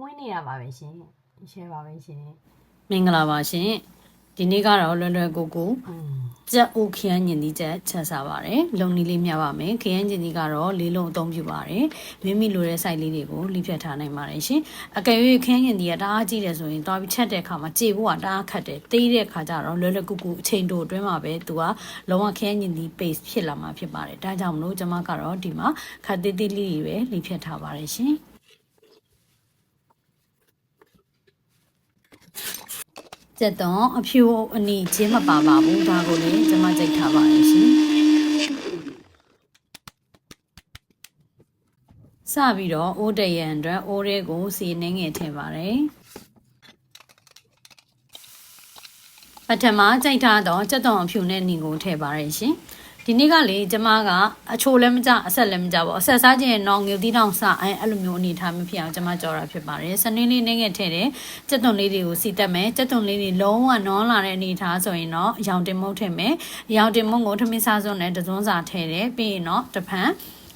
မွေးနေတာပါပဲရှင်ရှယ်ပါပဲရှင်မင်္ဂလာပါရှင်ဒီနေ့ကတော့လွယ်လွယ်ကူကူอืมကြက်ဥခရမ်းညင်သီးချက်ချက်စားပါတယ်လုံနီလေးမြတ်ပါမယ်ခရမ်းညင်သီးကတော့လေးလုံးအသုံးပြုပါတယ်မိမိလိုတဲ့ site လေးတွေကိုလိဖြတ်ထားနိုင်ပါတယ်ရှင်အကယ်၍ခရမ်းညင်သီးကတအားကြီးတယ်ဆိုရင်တွားပြီးချက်တဲ့အခါမှာကြေဖို့ကတအားခက်တယ်တေးတဲ့အခါကျတော့လွယ်လွယ်ကူကူအချိန်တိုအတွင်းမှာပဲသူကလုံးဝခရမ်းညင်သီး paste ဖြစ်လာမှာဖြစ်ပါတယ်ဒါကြောင့်မလို့ကျွန်မကတော့ဒီမှာခတ်သေးသေးလေးတွေပဲလိဖြတ်ထားပါတယ်ရှင် ကျက်တော့အဖြူအနီချင်းမပါပါဘူးဒါကိုလည်းကျွန်မကြိတ်ထားပါတယ်ရှင်စပြီးတော့အိုးတရံအတွက်အိုးရဲကိုစီနှင်းငယ်ထည့်ပါတယ်ပထမကြိတ်ထားတော့ကျက်တော်အဖြူနဲ့နီကိုထည့်ပါတယ်ရှင် ဒီနေ့ကလေကျမကအချိုလည်းမကြအဆက်လည်းမကြပါဘူးအဆက်စားခြင်းရင်တော့ငွေသီးတောင်စအဲအဲ့လိုမျိုးအနေထားမဖြစ်အောင်ကျမကြော်တာဖြစ်ပါတယ်စနေလေးနှင်းငယ်ထည့်တယ်ကျက်သွန်လေးတွေကိုစီတက်မယ်ကျက်သွန်လေးတွေလုံးဝနွားလာတဲ့အနေထားဆိုရင်တော့ရောင်တင်မုတ်ထည့်မယ်ရောင်တင်မုတ်ကိုထမင်းစားစွန်းနဲ့တစွန်းစာထည့်တယ်ပြီးရင်တော့တဖန်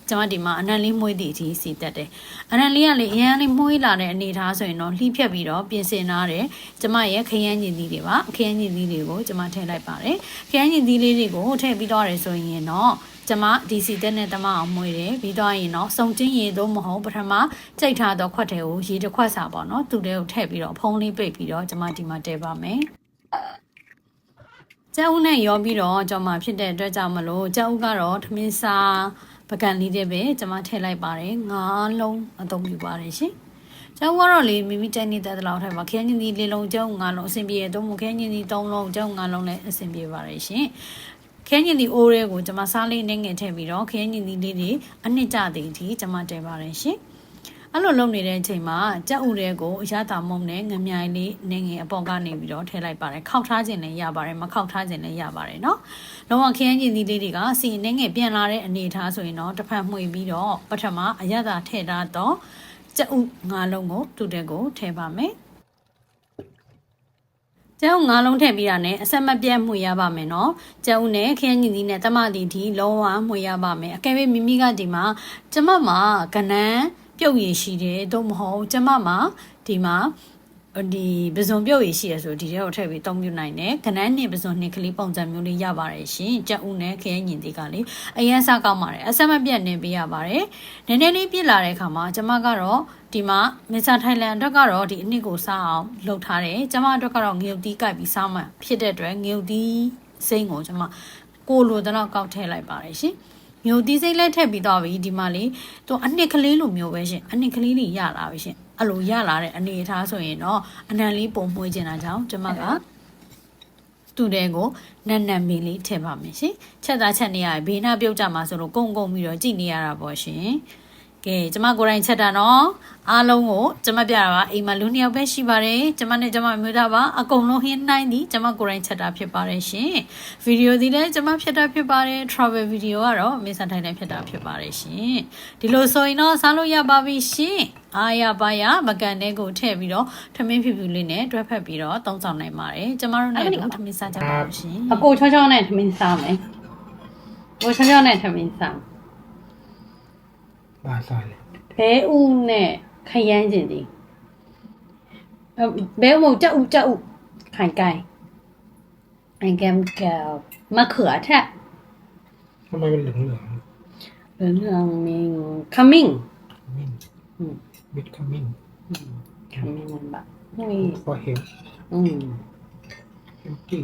ကျမဒီမှာအနံလေးမွေးတည်ကြီးစီတက်တယ်အနံလေးကလေအရန်လေးမွေးလာတဲ့အနေထားဆိုရင်တော့လှိဖြတ်ပြီးတော့ပြင်ဆင်ထားတယ်ကျမရဲ့ခရမ်းညင်သီးတွေပါခရမ်းညင်သီးတွေကိုကျမထည့်လိုက်ပါတယ်ခရမ်းညင်သီးလေးတွေကိုထည့်ပြီးတော့ရဆိုရင်တော့ကျမဒီစီတက်နဲ့တမအောင်မွေးတယ်ပြီးတော့ရင်တော့စုံချင်းရေသို့မဟုတ်ပထမကြိတ်ထားတော့ခွက်တယ်ကိုရေတစ်ခွက်စာပေါ့နော်သူတဲ့ကိုထည့်ပြီးတော့ဖုံးလေးပိတ်ပြီးတော့ကျမဒီမှာတည်ပါမယ်ကျအုပ်နဲ့ရောပြီးတော့ကျွန်မဖြစ်တဲ့အတွက်ကြောင့်မလို့ကျအုပ်ကတော့ထမင်းစား ပကံလေးတဲ့ပဲကျွန်မထည့်လိုက်ပါတယ်ငါးလုံးအသုံးပြုပါတယ်ရှင်ကျုပ်ကတော့လေမိမိတိုက်နေတဲ့တလောက်ထိုင်ပါခင်းချင်းဒီလေးလုံးကျုပ်ငါလုံးအဆင်ပြေတော့မခင်းချင်းဒီသုံးလုံးကျုပ်ငါလုံးလည်းအဆင်ပြေပါတယ်ရှင်ခင်းချင်းဒီအိုးရဲကိုကျွန်မစားလေးနဲ့ငယ်ထည့်ပြီးတော့ခင်းချင်းဒီလေးတွေအနှစ်ကျတဲ့အထိကျွန်မတည်ပါတယ်ရှင် အဲ့လိုလုပ်နေတဲ့အချိန်မှာကြက်ဥတွေကိုအရသာမုံနဲ့ငမြိုင်လေးနေငယ်အပေါ်ကနေပြီးတော့ထည့်လိုက်ပါတယ်ခောက်ထားခြင်းလည်းရပါတယ်မခောက်ထားခြင်းလည်းရပါတယ်เนาะလုံးဝခရမ်းကျင်သီးလေးတွေကစီနေငယ်ပြန်လာတဲ့အနေအထားဆိုရင်တော့တစ်ဖက်မှွေပြီးတော့ပထမအရသာထည့်ထားတော့ကြက်ဥငါးလုံးကိုတူတဲ့ကိုထည့်ပါမယ်ကျုံငါးလုံးထည့်ပြီးတာနဲ့အဆက်မပြတ်မှွေရပါမယ်နော်ကျုံနဲ့ခရမ်းညီသီးနဲ့တမတီဒီလုံးဝမှွေရပါမယ်အကယ်၍မိမိကဒီမှာကျမမှာကနန်း ပြုတ်ရည်ရှိတယ်တော့မဟုတ်ကျမမှာဒီမှာဒီပဇွန်ပြုတ်ရည်ရှိရဆိုဒီထဲကိုထည့်ပြီးတုံးပြနိုင်တယ်ခနန်းနဲ့ပဇွန်နှစ်ကလေးပုံစံမျိုးလေးရပါတယ်ရှင်ကြက်ဥနဲ့ခရမ်းညီသီးကလေအရင်စားကောင်းပါတယ်အဆက်မပြတ်နေပေးရပါတယ်နည်းနည်းလေးပြစ်လာတဲ့အခါမှာကျမကတော့ဒီမှာမစ္စတာထိုင်လန်အတွက်ကတော့ဒီအနှစ်ကိုစားအောင်လုပ်ထားတယ်ကျမအတွက်ကတော့ငရုတ်သီးကြိုက်ပြီးစားမှဖြစ်တဲ့အတွက်ငရုတ်သီးစိမ့်ကိုကျမကိုလိုတော့ကောက်ထည့်လိုက်ပါတယ်ရှင် မျိုးသီးစိမ့်လည်းထည့်ပြီးတော့ပြီဒီမှာလေသူအနှစ်ကလေးလိုမျိုးပဲရှင်အနှစ်ကလေးလေးရလာပြီရှင်အဲ့လိုရလာတဲ့အနေအထားဆိုရင်တော့အနံလေးပုံမွေးကျင်တာကြောင့်ကျမကသူတဲ့ကိုနက်နက်မီလေးထည့်ပါမယ်ရှင်ချက်သားချက်နေရဘေးနာပြုတ်ကြမှာဆိုလို့ကုန်းကုန်းပြီးတော့ကြည့်နေရတာပေါ့ရှင် ကဲကျမကိုယ်တိုင်ချက်တာနော်အားလုံးကိုကျမပြတာပါအိမ်မှာလူနှစ်ယောက်ပဲရှိပါတယ်ကျမနဲ့ကျမအမျိုးသားပါအကုန်လုံးဟင်းနိုင်သည်ကျမကိုယ်တိုင်ချက်တာဖြစ်ပါတယ်ရှင်ဗီဒီယိုဒီလည်းကျမဖြစ်တာဖြစ်ပါတယ် travel video ကတော့မင်းစံထိုင်တိုင်းဖြစ်တာဖြစ်ပါတယ်ရှင်ဒီလိုဆိုရင်တော့စားလို့ရပါပြီရှင်အားရပါရမကန်တဲ့ကိုထည့်ပြီးတော့ထမင်းဖြူဖြူလေးနဲ့တွဲဖက်ပြီးတော့သုံးဆောင်နိုင်ပါတယ်ကျမတို့နဲ့အတူထမင်းစားကြပါဦးရှင်အကိုချောချောနဲ့ထမင်းစားမယ်ကိုချောချောနဲ့ထမင်းစား ဘာစားလဲ ဘဲဥနဲ့ခရမ်းကျင်ဒီဘဲဥမဟုတ်တက်ဥတက်ဥခိုင်ကိုင်အိုင်ကမ်ကမခရထက် ทำไมมันเหลืองเหลือง เรื่องมิ coming มิน อืม บิดขมิ้น coming มันแบบนี่ พอเห็น อืม เห็นที่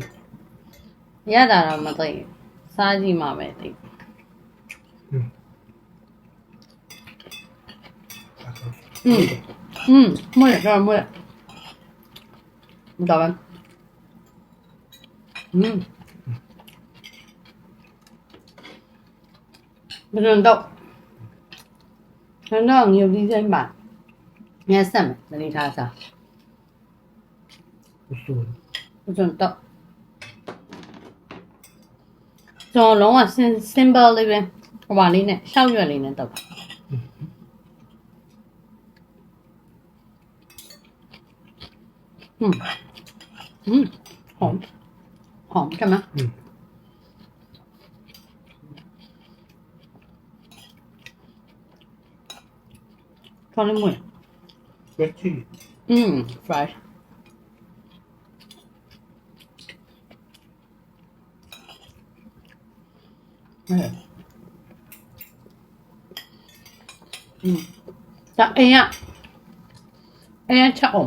ရတာတော့မသိဘူးစားကြည့်မှပဲသိ စား 응. 응. 뭐야, 야, 뭐야. 나만. 응. Rừng động Nó nó nhiều đi trên bản Nghe xem là đi ra sao Rừng động Rồi nó là symbol đi bên Và đi này, sau rồi đi này tập อืมอืมหอม หอมใช่ไหมอืมทอดแล้วหมด veggie อืม fresh เอออืมแต่เอ๊ะเอ๊ะชอบ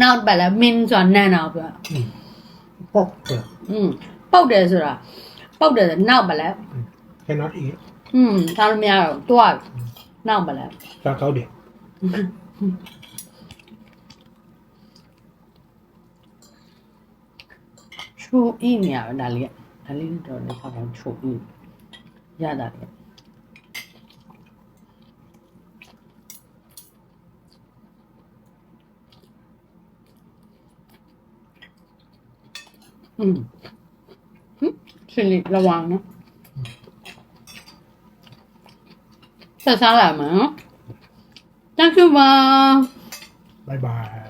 နောက်ไปแล้วมินဆိုတာနန်းတော့ပြော Potter. อืมပုတ်တယ်ဆိုတာပုတ်တယ်ဆိုနောက်ไปแล้ว Cannot eat. อืมထားလို့မရတော့တွားနောက်ไปแล้ว Ta kau det. ချိုးအိနေရပဲဒါလေးကဒါလေးတော့လည်းခေါင်းချိုးအိရတာလေ อืมสิริระวังนะแต่ซาแหลาดมา thank you บาบายบาย